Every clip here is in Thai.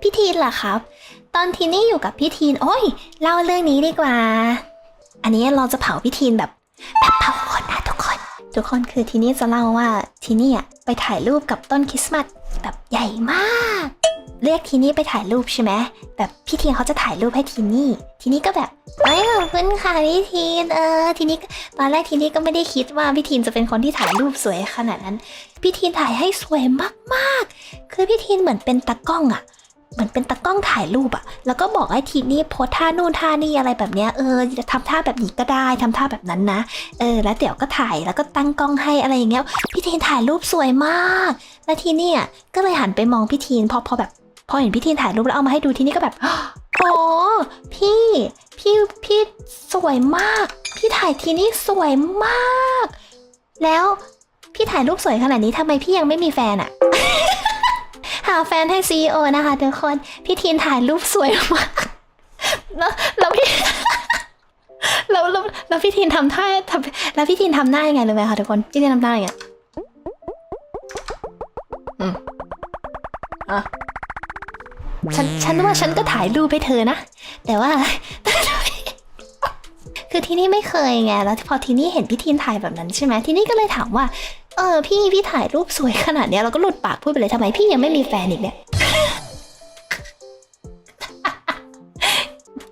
พี่ทีนล่ะครับ ตอนทีนี่อยู่กับพี่ทีน โอ้ยเล่าเรื่องนี้ดีกว่า อันนี้เราจะเผาพี่ทีนแบบแบบเผาคนนะทุกคน ทุกคนคือทีนี่จะเล่าว่าทีนี่อะไปถ่ายรูปกับต้นคริสต์มาสแบบใหญ่มาก เรียกทีนี่ไปถ่ายรูปใช่ไหมแบบพี่ทีนเขาจะถ่ายรูปให้ทีนี่ ทีนี่ก็แบบเอ้ยขอบคุณค่ะพี่ทีนเออทีนี้ตอนแรกทีนี่ก็ไม่ได้คิดว่าพี่ทีนจะเป็นคนที่ถ่ายรูปสวยขนาดนั้น พี่ทีนถ่ายให้สวยมากๆ คือพี่ทีนเหมือนเป็นตากล้องอะ เหมือนเป็นตากล้องถ่ายรูปอะแล้วก็บอกให้ทีนี่โพสท่านู่นท่านี่อะไรแบบเนี้ยเออจะทำท่าแบบนี้ก็ได้ทำท่าแบบนั้นนะเออแล้วเดี๋ยวก็ถ่ายแล้วก็ตั้งกล้องให้อะไรอย่างเงี้ยพี่ทีนถ่ายรูปสวยมาก แล้วทีนี่ก็เลยหันไปมองพี่ทีนพอพอแบบ พอเห็นพี่ทีนถ่ายรูปแล้วเอามาให้ดูทีนี่ก็แบบโอ้พี่พี่พี่สวยมาก พี่ถ่ายทีนี่สวยมาก แล้วพี่ถ่ายรูปสวยขนาดนี้ทำไมพี่ยังไม่มีแฟนอะ หาแฟนให้ซีอนะคะทุกคน พี่ทีนถ่ายรูปสวยมากแล้วแล้วพี่แล้วแล้วแล้วพี่ทีนทำท่าทำแล้วพี่ทีนทำหน้ายังไงรู้ไหมคะทุกคนพี่ทีนทำหน้าอย่างเงี้ยอืมอะฉันฉันว่าฉันก็ถ่ายรูปให้เธอนะ แต่ว่า คือที่นี่ไม่เคยไง แล้วพอที่นี่เห็นพี่ทีนถ่ายแบบนั้นใช่ไหมที่นี่ก็เลยถามว่า เออพี่พี่ถ่ายรูปสวยขนาดเนี้ยเราก็หลุดปากพูดไปเลยทำไมพี่ยังไม่มีแฟนอีกเนี่ย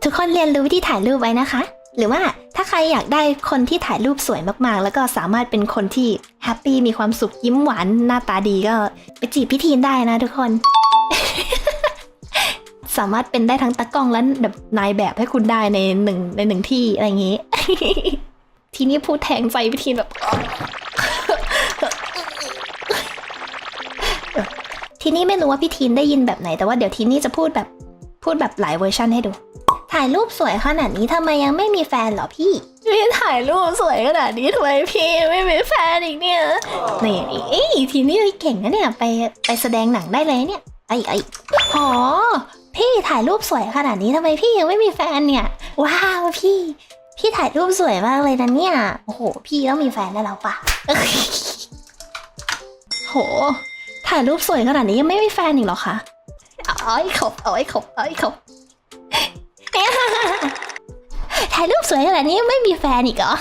ทุกคนเรียนรู้วิธีถ่ายรูปไว้นะคะ หรือว่าถ้าใครอยากได้คนที่ถ่ายรูปสวยมากๆ แล้วก็สามารถเป็นคนที่แฮปปี้มีความสุขยิ้มหวานหน้าตาดีก็ไปจีบพี่ทีนได้นะทุกคน สามารถเป็นได้ทั้งตากล้องและแบบนายแบบให้คุณได้ในหนึ่งในหนึ่งที่อะไรอย่างงี้ ทีนี้พูดแทงใจพี่ทีนแบบ ทีนี้ไม่รู้ว่าพี่ทีนได้ยินแบบไหน แต่ว่าเดี๋ยวทีนี้จะพูดแบบพูดแบบหลายเวอร์ชันให้ดู ถ่ายรูปสวยขนาดนี้ทำไมยังไม่มีแฟนเหรอพี่พี่ถ่ายรูปสวยขนาดนี้ทำไมพี่ไม่มีแฟนอีกเนี่ยนี่เอ้ยทีนี้เก่งนะเนี่ยไปไปแสดงหนังได้เลยเนี่ยไอ้ไอ้อ๋อพี่ถ่ายรูปสวยขนาดนี้ทำไมพี่ยังไม่มีแฟนเนี่ย ว้าวพี่ พี่ถ่ายรูปสวยมากเลยนะเนี่ย โอ้โห พี่ต้องมีแฟนได้แล้วปะโห ถ่ายรูปสวยขนาดนี้ยังไม่มีแฟนอีกเหรอคะเอาไอ้ขบเอาไอ้ขบเอาไอ้ขบถ่ายรูปสวยขนาดนี้ยังไม่มีแฟนอีกเหรอ